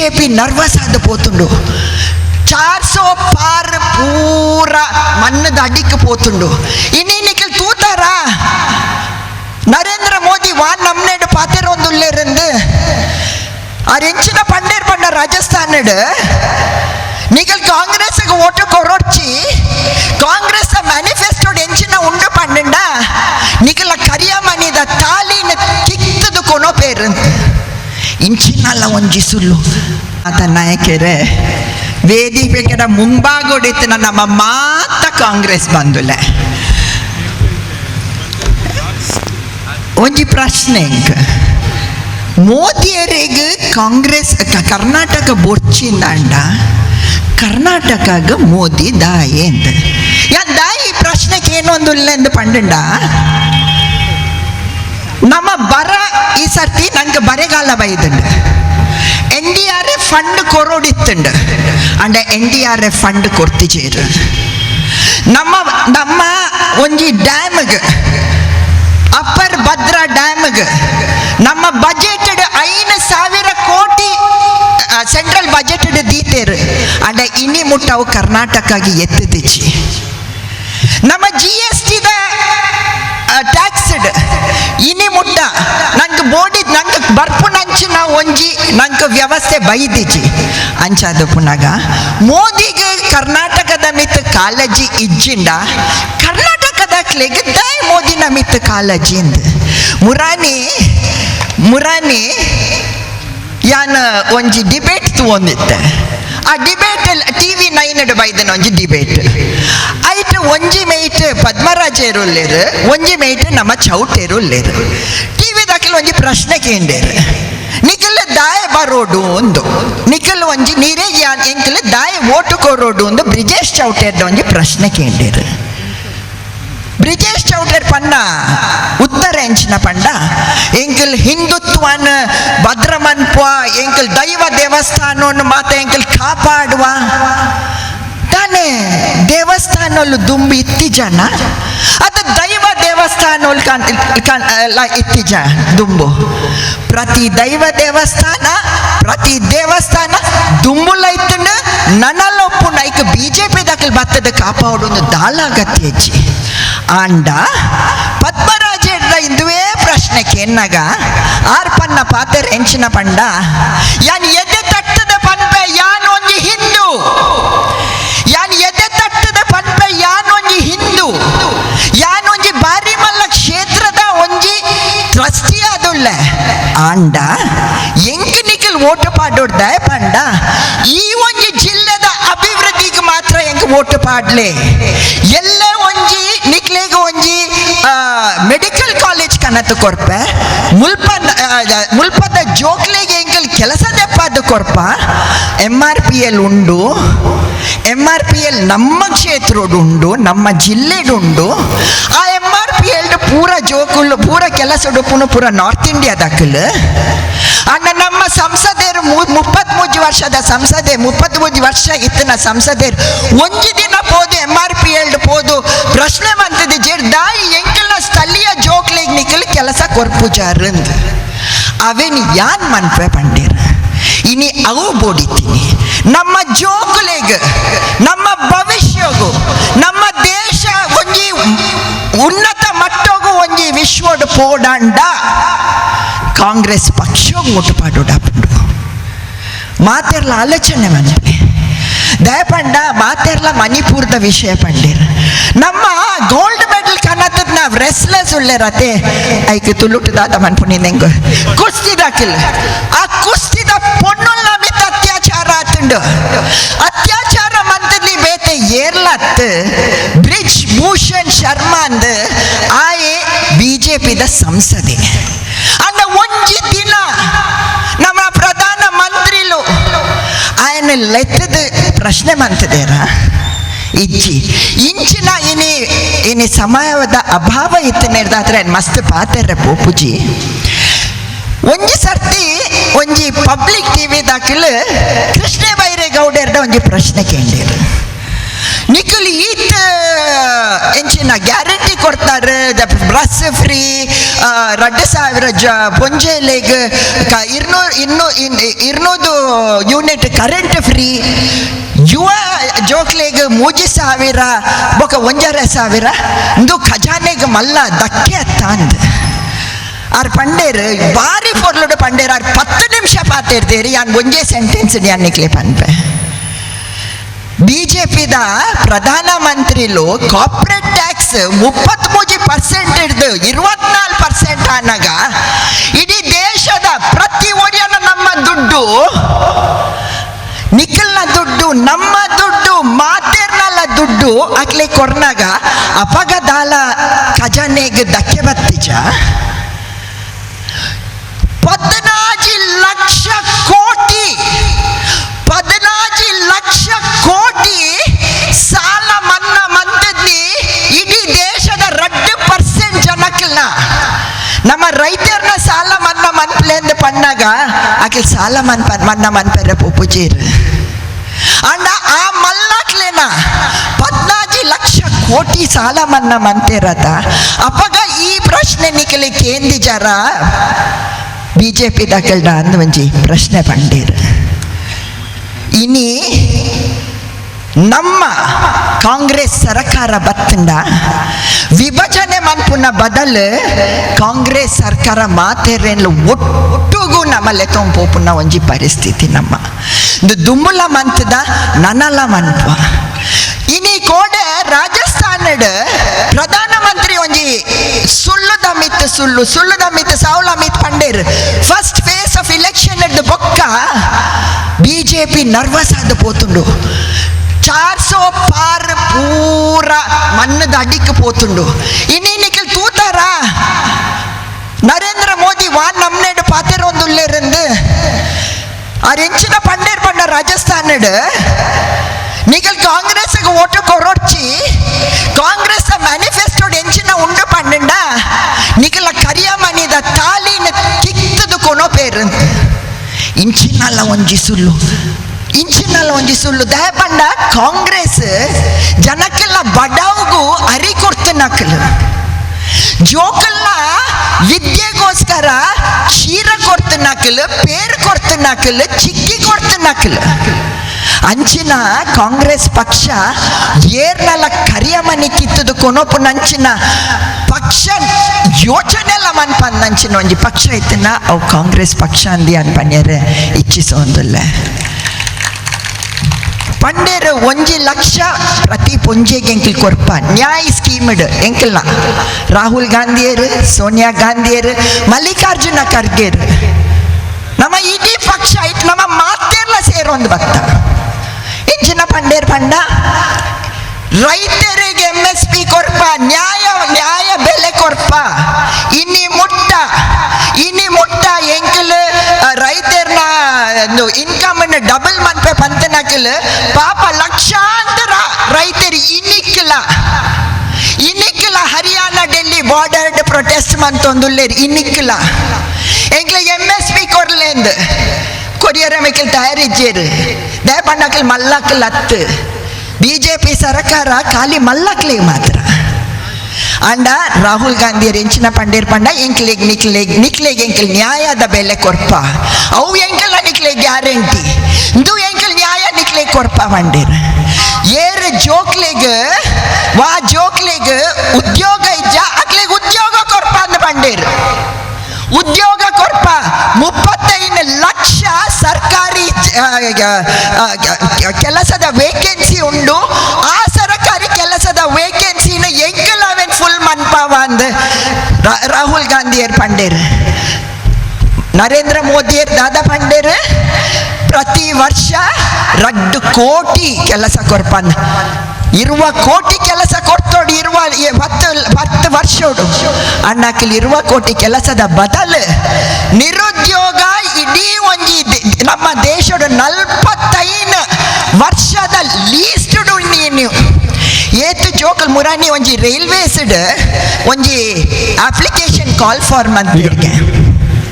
BJP nervous ఆగిపోతుండు చార్సో పార్ పూరా మన్ను దగ్గిపోతుండు ఇన్ని నీకు తూతారా நரேந்திர மோடி வா நம்மேடு பாத்திரோந்துள்ள இருந்து அவர் எஞ்சின பண்டேர் பண்ண ராஜஸ்தானடு நீங்கள் காங்கிரஸுக்கு ஓட்டு கொரோட்சி காங்கிரஸ் மேனிஃபெஸ்டோடு எஞ்சின உண்டு பண்ணுண்டா நீங்கள் கரியாமணி தாலின்னு கிக்தது கொனோ பேருந்து ಇಂಚಿನಲ್ಲ ಒಂಜಿ ಸುಳ್ಳು ಆತ ನಾಯಕರೇ ವೇದಿಕೆಡ ಮುಂಭಾಗೊಡಿತ್ತು ನಮ್ಮ ಮಾತ ಕಾಂಗ್ರೆಸ್ ಬಂದುಲೆ ಒಂಜಿ ಪ್ರಶ್ನೆ ಮೋದಿಯರಿಗೆ ಕಾಂಗ್ರೆಸ್ ಕರ್ನಾಟಕ ಬೊಚ್ಚಿಂದಾಂಡ ಕರ್ನಾಟಕಗ ಮೋದಿ ದಾಯೆ ಅಂತ ಯಾ ದಾಯಿ ಪ್ರಶ್ನೆಗೆ ಏನೊಂದು ಎಂದು ಪಂಡ ನಮ್ಮ ಬರ ಈ ಸರ್ತಿ ನಂಗೆ ಬರೆಗಾಲ ಬೈದುಂಡು N D R F fund ಕೊರೋಡಿತ್ತುಂಡು ಅಂಡ N D R F fund ಕೊಡ್ತಿಜೇರು ನಮ್ಮ ನಮ್ಮ ಒಂಜಿ ಡ್ಯಾಮ್ಗೆ ಅಪ್ಪರ್ ಭದ್ರಾ ಡ್ಯಾಮ್ಗೆ ನಮ್ಮ ಬಜೆಟ್ ಐದು ಸಾವಿರ ಕೋಟಿ ಸೆಂಟ್ರಲ್ ಬಜೆಟ್ ದೀತೇರು ಅಂಡ ಇನಿ ಮುಟ್ಟವು ಕರ್ನಾಟಕಗೆ ಎತ್ತದಿಚ್ಚಿ ನಮ್ಮ ಜಿ ಎಸ್ ಟಿದ ಟ್ಯಾಕ್ಸ್ಡ್ ಇನಿ ಮುಟ್ಟ. ನಂಗೆ ಬೋಡಿ, ನಂಗೆ ಬರ್ಪುನಂಚಿನ ಒಂಜಿ, ನಂಗೆ ವ್ಯವಸ್ಥೆ ಬೈದಿಜಿ. ಅಂಚಾದ ಪುನಗ, ಮೋದಿಗೆ ಕರ್ನಾಟಕದ ಮಿತ್ ಕಾಳಜಿ ಇಜ್ಜಿಂಡ ಕರ್ನಾಟಕದ ಕ್ಲೆಗೆ ದಯ ಮೋದಿನ ಮಿತ್ ಕಾಳಜಿ ಇಂದ. ಮುರಾನಿ ಮುರಾನಿ ಯಾನ ಒಂಜಿ ಡಿಬೇಟ್ ತಗೊಂಡಿತ್ತೆ ಆ ಡಿಬೇಟ್ ಟಿ ವಿ ನೈನ್ ಬೈದನ ಒಂಜಿ ಡಿಬೇಟ್. ಐಟ್ ಒಂಜಿ ಪದ್ಮರಾಜ ಉಲ್ಲೇರು ಒಂಜಿ ಮೇಯ್ಟ್ ನಮ್ಮ ಚೌಟ್ ಉಲ್ಲೇರು ಟಿ ವಿ ದಾಖಲೆ ಒಂಜಿ ಪ್ರಶ್ನೆ ಕೇಂಡೇರು ನಿಖಲ ದಾಯ ಬರೋಡು ಒಂದು ನಿಖಲ್ ಒಂಜಿ ನೀರೇ ಎಂಕಲ್ ದಾಯ ಓಟು ಕೊರೋಡು ಒಂದು ಬ್ರಿಜೇಶ್ ಚೌಟೇರ್ದ ಒಂಜಿ ಪ್ರಶ್ನೆ ಕೇಂಡೇರು ಬ್ರಿಜೇಶ್ ಚೌಟರ್ ಪಂಡ ಉತ್ತರ ಎಂಚಿನ ಪಂಡ. ಎಂಕಲ್ ಹಿಂದುತ್ವನ ಭದ್ರಮನ್ಪ ಎಂಕಲ್ ದೈವ ದೇವಸ್ಥಾನವನ್ನು ಮಾತ ಎಂಕಲ್ ಕಾಪಾಡುವ. ತಾನೇ ದೇವಸ್ಥಾನ ದುಂಬಿ ಇತ್ತಿಜನ? ಅದು ದೈವ ದೇವಸ್ಥಾನ ಇತ್ತೀಜ ದುಂಬು. ಪ್ರತಿ ದೈವ ದೇವಸ್ಥಾನ, ಪ್ರತಿ ದೇವಸ್ಥಾನ ದುಂಬುಲ ಇತ್ತಂಡು ನನಲೊಪ್ಪು ನೈಕ್ ಬಿ ಜೆ ಪಿ ದಾಖಲೆ ಬತ್ತದ ಕಾಪಾಡು ದಾಳಾಗತ್ಯ ಹೆಚ್ಚಿ ಆಂಡ ಪದ್ಮರಾಜೇಡ್ರ ಇಂದುವೇ ಪ್ರಶ್ನೆ ಕೆನ್ನಗ. ಆರ್ ಪನ್ನ ಪಾತೆರ್ ಎಂಚಿನ ಪಂಡ. ಯಾನ್ ಎದೆ ತಟ್ಟದ ಪನ್ಪೆ, ಯಾನ್ ಒಂಜಿ ಹಿಂದೂ ಟ್ರಸ್ಟಿ ಆದುಳ್ಳೆ ಆಂಡ ಎಂಕ್ ನಿಖಲ್ ಓಟು ಪಾಡೋಡ್ದ ಪಂಡ ಈ ಒಂಜಿ ಜಿಲ್ಲೆದ ಅಭಿವೃದ್ಧಿಗೆ ಮಾತ್ರ ಎಂಕ್ ಓಟು ಪಾಡ್ಲೆ? ಎಲ್ಲ ಒಂಜಿ, ನಿಕ್ಲೆಗ್ ಒಂಜಿ ಮೆಡಿಕಲ್ ಕಾಲೇಜ್ ಕನತು ಕೊರ್ಪೆ ಮುಲ್ಪ ಮುಲ್ಪದ ಜೋಕ್ಲೆಗೆ ಎಂಕಲ್ ಕೆಲಸ ದೆಪ್ಪಾದ ಕೊರ್ಪ? ಎಂ ಆರ್ ಪಿ ಎಲ್ ಉಂಡು ಎಂ ಆರ್ ಪಿ ಎಲ್ ನಮ್ಮ ಜಿಲ್ಲೆ ನಮ್ಮ ಜಿಲ್ಲೆಡುಂಡು ಆ ಎಂ ಆರ್ ಎಲ್ ಪೂರ ಜೋಕುಳ್ಳು ಪೂರ ಕೆಲಸ ಉಡುಪುನು ಪೂರ ನಾರ್ತ್ ಇಂಡಿಯಾದಕ್ಕಲು ಅಣ್ಣ, ನಮ್ಮ ಸಂಸದರು ಮುಪ್ಪತ್ ಮೂಜಿ ವರ್ಷದ ಸಂಸದೆ ಮುಪ್ಪತ್ ಮೂಜಿ ವರ್ಷ ಇತ್ತಿನ ಸಂಸದರು ಒಂಜಿ ದಿನ ಪೋದು ಎಂ ಆರ್ ಪಿ ಎಲ್ಡ್ ಪೋದು, ಪ್ರಶ್ನೆ ಮಂತದ ಜೇಡ್ ದಾಯಿ ಎಂಕಲ್ನ ಸ್ಥಳೀಯ ಜೋಕ್ಲಿಗೆ ನಿಖಲ್ ಕೆಲಸ ಕೊರ್ಪುಜಾರಂದ್ ಅವೇನ್ ಯಾನ್ ಮನ್ಪೆ ಪಂಡೇರ? ಇನಿ ಅವು ಬೋಡಿತೀನಿ ನಮ್ಮ ಜೋಕುಲೆಗ್ ನಮ್ಮ ಭವಿಷ್ಯಗೂ ನಮ್ಮ ದೇಶ ಒಂಜಿ ಉನ್ನತ ಒಂಜಿ ವಿಶ್ವಡ್ ಪೋಡಾಂಡ ಕಾಂಗ್ರೆಸ್ ಪಕ್ಷ ಮುಟ್ಟುಪಾಡುಡಾಪುಂಡು ಮಾತೆರ್ಲ ಆಲೋಚನೆ ಮನೇಲಿ ದಯಪಂಡ ಮಾತೆರ್ಲ ಮಣಿಪುರದ ವಿಷಯ ಪಂಡೇರ್ ನಮ್ಮ ಗೋಲ್ಡ್ ಮೆಡಲ್ ಕನ್ನತದ ನಾವು ರೆಸ್ಲೆಸ್ ಉಳ್ಳೇರತೆ ಐಕೆ ತುಳುಟು ದಾದ ಮನ್ಪುನಿಂದ ಕುಸ್ತಿ ದಾಕಿಲ್ ಆ ಕುಸ್ತಿದ ಪೊಣ್ಣುಲ್ಲ ಮಿತ್ತ ಅತ್ಯಾಚಾರ ಆತುಂಡು ಅತ್ಯಾಚಾರ ಮಂತಲ್ಲಿ ಬೇತೆ ಏರ್ಲತ್ ಬ್ರಿಜ್ ಭೂಷಣ್ ಶರ್ಮಾ ಅಂದ್ ಆಯೆ ದೇಶದ ಸಂಸದೆ. ಅಂದ ಒಂಜಿ ದಿನ ನಮ್ಮ ಪ್ರಧಾನ ಮಂತ್ರಿಲು ಆಯನ ಲೆತ್ತದ ಪ್ರಶ್ನೆ ಮಂತದೇರ ಇಜ್ಜಿ, ಇಂಚಿನ ಇನಿ ಇನಿ ಸಮಯದ ಅಭಾವ ಇತ್ತನೇದಾದ್ರೆ ಮಸ್ತ್ ಪಾತೆರ್ರೆ ಪೂಪುಜಿ ಒಂಜಿ ಸರ್ತಿ ಒಂಜಿ ಪಬ್ಲಿಕ್ ಟಿವಿ ದಾಖಲು ಕೃಷ್ಣ ಬೈರೇಗೌಡರ ಒಂಜಿ ಪ್ರಶ್ನೆ ಕೇಳಿರು ನಿಖಲ್ ಈ ಎಂಚಿನ ಗ್ಯಾರಂಟಿ ಕೊಡ್ತಾರೆ. ಬಸ್ ಫ್ರೀ ರಡ್ಡ ಸಾವಿರ ಜ ಪೊಂಜೆಲೆಗ್ ಇರ್ನೂರು ಇನ್ನೂ ಇರ್ನೂದು ಯೂನಿಟ್ ಕರೆಂಟ್ ಫ್ರೀ ಯುವ ಜೋಕ್ಲೆಗ್ ಮೂಜಿ ಸಾವಿರ, ಬೊಕ ಒಂಜರೆ ಸಾವಿರ. ಇಂದು ಖಜಾನೆಗೆ ಮಲ್ಲ ದಕ್ಕೆ ಅತ್ತ ಅಂದ್ ಆರ್ ಪಂಡೇರ್ ಬಾರಿ ಪೊರ್ಲುಡು ಪಂಡೇರ್, ಆರ್ ಪತ್ತು ನಿಮಿಷ ಪಾತಿರ್ತೀರಿ ಯಾನ್ ಒಂಜೇ ಸೆಂಟೆನ್ಸ್ ಯಾನ್ ನಿಕ್ಲೆ ಪನ್ಪೆ. ಬಿಜೆಪಿದ ಪ್ರಧಾನ ಮಂತ್ರಿಲು ಕಾರ್ಪೊರೇಟ್ ಟ್ಯಾಕ್ಸ್ ಮುಪ್ಪತ್ಮೂಜಿ ಪರ್ಸೆಂಟ್ ಹಿಡ್ದು ಇರುವತ್ನಾಲ್ಕು ಪರ್ಸೆಂಟ್ ಆನಾಗ ಇಡೀ ದೇಶದ ಪ್ರತಿ ಒಡೆಯನ ನಮ್ಮ ದುಡ್ಡು, ನಿಖಲ್ನ ದುಡ್ಡು, ನಮ್ಮ ದುಡ್ಡು, ಮಾತೇರ್ನಲ್ಲ ದುಡ್ಡು ಅಕ್ಲೆ ಕೊರ್ನಾಗ ಅಪಗದಾಲ ಖಜಾನೆಗೆ ಧಕ್ಕೆ ಬತ್ತಿಜ ಪದ್ನಾಜಿ ಲಕ್ಷ ಪಣ್ಣಾಗ ಆಕೆ ಸಾಲ ಮನ್ ಮನ್ನ ಮನ್ಪೆರೆ ಪುಪುಜೀರ್ ಅಂಡ ಆ ಮಲ್ಲಾಟ್ಲೇನ ಪದ್ನಾಜಿ ಲಕ್ಷ ಕೋಟಿ ಸಾಲ ಮನ್ನ ಮಂತಿರತ ಅಪ್ಪಗ ಈ ಪ್ರಶ್ನೆ ನಿಖಲಿ ಕೇಂದಿ ಜರ ಬಿಜೆಪಿ ದಕ್ಕಲ್ಡ ಅಂದ್ ಒಂಜಿ ಪ್ರಶ್ನೆ ಪಂಡೀರ್ ಇನಿ ನಮ್ಮ ಕಾಂಗ್ರೆಸ್ ಸರಕಾರ ಬತ್ತಂಡ ವಿಭಜನೆ ಮನ್ಪುನ ಬದಲು ಕಾಂಗ್ರೆಸ್ ಸರ್ಕಾರ ಮಾತೇರೇನ್ಲು ಒಟ್ಟುಗೂ ನಮ್ಮಲ್ಲಿ ತೊಂಪೋಪುನ ಒಂಜಿ ಪರಿಸ್ಥಿತಿ ನಮ್ಮ. ಇದು ದುಂಬುಲ ಮಂತದ ನನಲ ಮನ್ಪ ಇನಿ ಕೋಡೆ ರಾಜಸ್ಥಾನಡ್ ಪ್ರಧಾನಮಂತ್ರಿ ಒಂಜಿ ಸುಳ್ಳುದ ಮಿತ್ ಸುಳ್ಳು, ಸುಳ್ಳುದ ಮಿತ್ ಸಾವುಲ ಮಿತ್ ಪಂಡೇರ್. ಫಸ್ಟ್ ಫೇಸ್ ಆಫ್ ಇಲೆಕ್ಷನ್ ಎಡ್ ಬೊಕ್ಕ ಬಿ ಜೆ ಪಿ ನರ್ವಸ್ ಆದ ಪೋತುಂಡು. ಚಾರ್ ಸೋ ಪಾರ್ ಪೂರ ಮಣ್ಣದ ಅಡಿಕ್ ಪೋತುಂಡು. ಇನ್ನೇನಿಕಲ್ ಅವ್ರ ಎಂಚಿನ ಪಂಡೇರ್ ಪಂಡ ರಾಜಸ್ಥಾನಡ್ ನಿಗಲ್ ಕಾಂಗ್ರೆಸ್ ಓಟು ಕೊರೊಡ್ಚಿ ಕಾಂಗ್ರೆಸ್ ಮ್ಯಾನಿಫೆಸ್ಟೋಡ್ ಎಂಚಿನ ಉಂಡು ಪಂಡ ನಿಗಲ ಕರಿಯ ಮನಿದ ತಾಲಿನ ಕಿತ್ತದು ಕೊನೋ ಪೇರು ಇಂಚಿನಲ್ಲ ಒಂಜಿ ಸುಳ್ಳು ಇಂಚಿನಲ್ಲ ಒಂಜಿ ಸುಳ್ಳು ದಯ ಪಂಡ ಕಾಂಗ್ರೆಸ್ ಜನಕ್ಕೆಲ್ಲ ಬಡವ್ಗೂ ಅರಿ ಕೊಡ್ತು ನಕಲು ಜೋಕಲ್ನ ವಿದ್ಯೆಗೋಸ್ಕರ ಕ್ಷೀರ ಕೊಡ್ತು ನಕಲು ಪೇರು ಕೊಡ್ತು ನಕಲು ಚಿಕ್ಕಿ ಕೊಡ್ತು ನಕಲು ಅಂಚಿನ ಕಾಂಗ್ರೆಸ್ ಪಕ್ಷ ಏರ್ನಲ್ಲ ಕರಿಯ ಮನಿ ಕಿತ್ತದು ಕೊನೋಪು ನಂಚಿನ ಪಕ್ಷ ಯೋಚನೆ ಎಲ್ಲ ಮನ್ಪಂದ್ ನಂಚಿನ ಒಂಜಿ ಪಕ್ಷ ಇತ್ತಿನ ಅವು ಕಾಂಗ್ರೆಸ್ ಪಕ್ಷ ಅಂದಿ ಅನ್ಪನ್ಯರೆ ಇಚ್ಛಿಸೋಂದಿಲ್ಲ ಪಂಡೇರು ಒಂಜಿ ಲಕ್ಷ ಪ್ರತಿ ಪೊಂಜೆಗೆ ಎಂಕಿಲ್ ಕೊರ್ಪ ನ್ಯಾಯ ಸ್ಕೀಮ್ಡ್ ಎಂಕಿಲ್ನ? ರಾಹುಲ್ ಗಾಂಧಿಯರು, ಸೋನಿಯಾ ಗಾಂಧಿಯರು, ಮಲ್ಲಿಕಾರ್ಜುನ ಖರ್ಗೆರು. ನಮ್ಮ ಇಡೀ ಪಕ್ಷ ಇಟ್ಟು ನಮ್ಮ ಮಾತೆಲ್ಲ ಸೇರೊಂದು ಭತ್ತ ಇಂಚಿನ ಪಂಡೇರ್ ಪಂಡ, ರೈತರಿಗೆ ಎಂ ಎಸ್ ಪಿ ಕೊರ್ಪ ನ್ಯಾಯ ನ್ಯಾಯ ಬೆಲೆ ಕೊರ್ಪ ಇನ್ನಿ ಮುಟ್ಟ ಇನ್ನಿ ಮುಟ್ಟ ಎಂಕಲ್ ರೈತರ್ನ ಇನ್ಕಮ್ ಡಬಲ್ ಮನ್ಪೆ ಪಂತನಕಲ್ ಪಾಪ ಲಕ್ಷಾಂತರ ರೈತರು ಇನ್ನಿಕ್ಕಿಲ್ಲ ಇನ್ನಿಕ್ಕಿಲ್ಲ Haryana Delhi border protest ಮಂತೊಂದುಲ್ಲೇರು ಇನ್ನಿಕ್ಕಿಲ್ಲ ಎಂಕ್ಲೆ M S P ಕೊರ್ಲೆಂದು courier ಮೆಕ್ಕಲ್ ತಯಾರಿಜ್ಜೇರು ದಯಪಣ್ಣಕಲ್ ಮಲ್ಲಕ್ಕಲ್ ಹತ್ತು ಬಿ ಜೆ ಪಿ ಸರ್ಕಾರ ಖಾಲಿ ಮಲ್ಲಕ್ಲಿಗೆ ಮಾತ್ರ ಅಂಡ ರಾಹುಲ್ ಗಾಂಧಿ ಎಂಚಿನ ಪಂಡೇರ್ ಪಂಡ ಎಂಕ್ಲೆಗ್ ನಿಕ್ಲೆಗ್ ನಿಕ್ಲೆಗ್ ಎಂಕಲ್ ನ್ಯಾಯದ ಬೆಲೆ ಕೊರ್ಪ. ಅವು ಎಂಕಲ್ ನಿಕ್ಲೆಗ್ ಗ್ಯಾರಂಟಿ ಇಂದು ಎಂಕಲ್ ನ್ಯಾಯ ನಿಕ್ಲೆಗ್ ಕೊರ್ಪ ಪಂಡೇರ್. ಏರ್ ಜೋಕ್ಲೆಗ್ ವಾ ಜೋಕ್ಲೆಗ್ ಉದ್ಯೋಗ ಇಜ್ಜ ಅಕ್ಲೆಗ್ ಉದ್ಯೋಗ ಕೊರ್ಪ ಅಂದ ಪಂಡೇರ್. ಉದ್ಯೋಗ ಕೊರ್ಪ ಮುಪ್ಪತ್ತೈದು ಲಕ್ಷ ಸರ್ಕಾರಿ ಕೆಲಸದ ವೇಕೆನ್ಸಿ ಉಂಡು. ಆ ಸರ್ಕಾರಿ ಕೆಲಸದ ವೇಕೆನ್ಸಿನ ಎಂಕಲ್ ಅವೆನ್ ಫುಲ್ ಮನ್ಪಾವ ಅಂದ್ ರಾ- ರಾಹುಲ್ ಗಾಂಧಿಯರ್ ಪಂಡೇರ್ ನರೇಂದ್ರ ಮೋದಿಯರ್ ದಾದಾ ಪಂಡೇರ್ ಪ್ರತಿ ವರ್ಷ ರಡ್ಡು ಕೋಟಿ ಕೆಲಸ ಕೊರ್ಪಂದ್ ಇರುವ ಕೋಟಿ ಕೆಲಸ ಕೊಡ್ತೋಡು ಇರುವ ಈ ಹತ್ತು ಹತ್ತು ವರ್ಷೋಡು ಅಣ್ಣಕ್ಕಿಲ್ ಇರುವ ಕೋಟಿ ಕೆಲಸದ ಬದಲು ನಿರುದ್ಯೋಗ ಇಡೀ ಒಂಜಿ ದೆ- ನಮ್ಮ ದೇಶದ ನಲ್ಪತ್ತೈದು ವರ್ಷದ ಲೀಸ್ಟ್ ನೀವು ಏತು ಜೋಕಲ್ ಮುರಾನಿ ಒಂಜಿ ರೈಲ್ವೇಸ್ಡ್ ಒಂಜಿ ಅಪ್ಲಿಕೇಶನ್ ಕಾಲ್ ಫಾರ್ಮ್ ಅಂತ